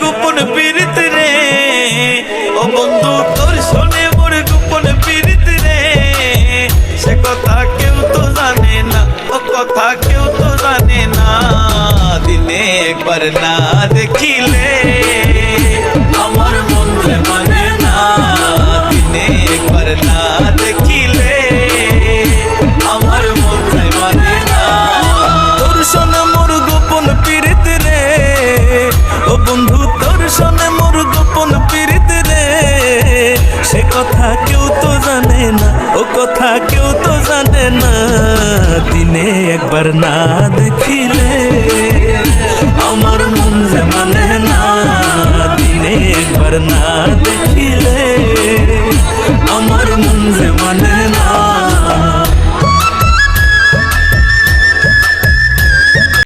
গোপন পীড়িত কথা কেউ তো জানে না দিনে একবার না দেখিলে আমার মন মানে না দিনে একবার না দেখিলে আমার মন মানে না তোর শোনে মোর গোপন পীড়িত রে ও বন্ধু তোর শোনে মোর গোপন পীড়িত রে সে কথা কেউ তো জানে না ও কথা কেউ একবার না দেখিলে আমার মন মানে না দিনে একবার না দেখিলে